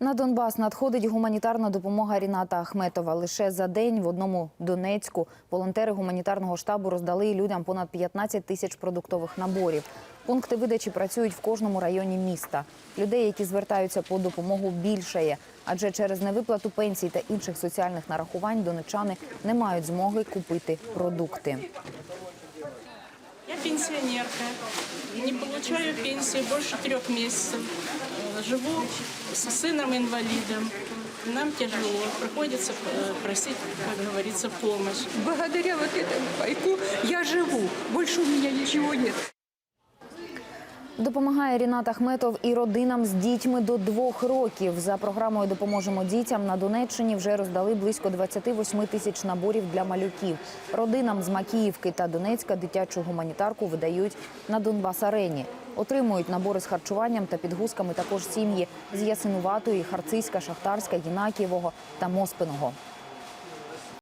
На Донбас надходить гуманітарна допомога Ріната Ахметова. Лише за день в одному Донецьку волонтери гуманітарного штабу роздали людям понад 15 тисяч продуктових наборів. Пункти видачі працюють в кожному районі міста. Людей, які звертаються по допомогу, більшає, адже через невиплату пенсій та інших соціальних нарахувань донечани не мають змоги купити продукти. Я пенсионерка, не получаю пенсии больше трех месяцев Э, Живу с сыном-инвалидом. Нам тяжело, приходится э, просить, как говорится, помощь. Благодаря вот этому пайку я живу. Больше у меня ничего нет. Допомагає Рінат Ахметов і родинам з дітьми до двох років. За програмою Допоможемо дітям на Донеччині вже роздали близько 28 тисяч наборів для малюків. Родинам з Макіївки та Донецька дитячу гуманітарку видають на Донбас арені. Отримують набори з харчуванням та підгузками також сім'ї з Ясинуватої, Харциська, Шахтарська, Єнакієвого та Моспиного.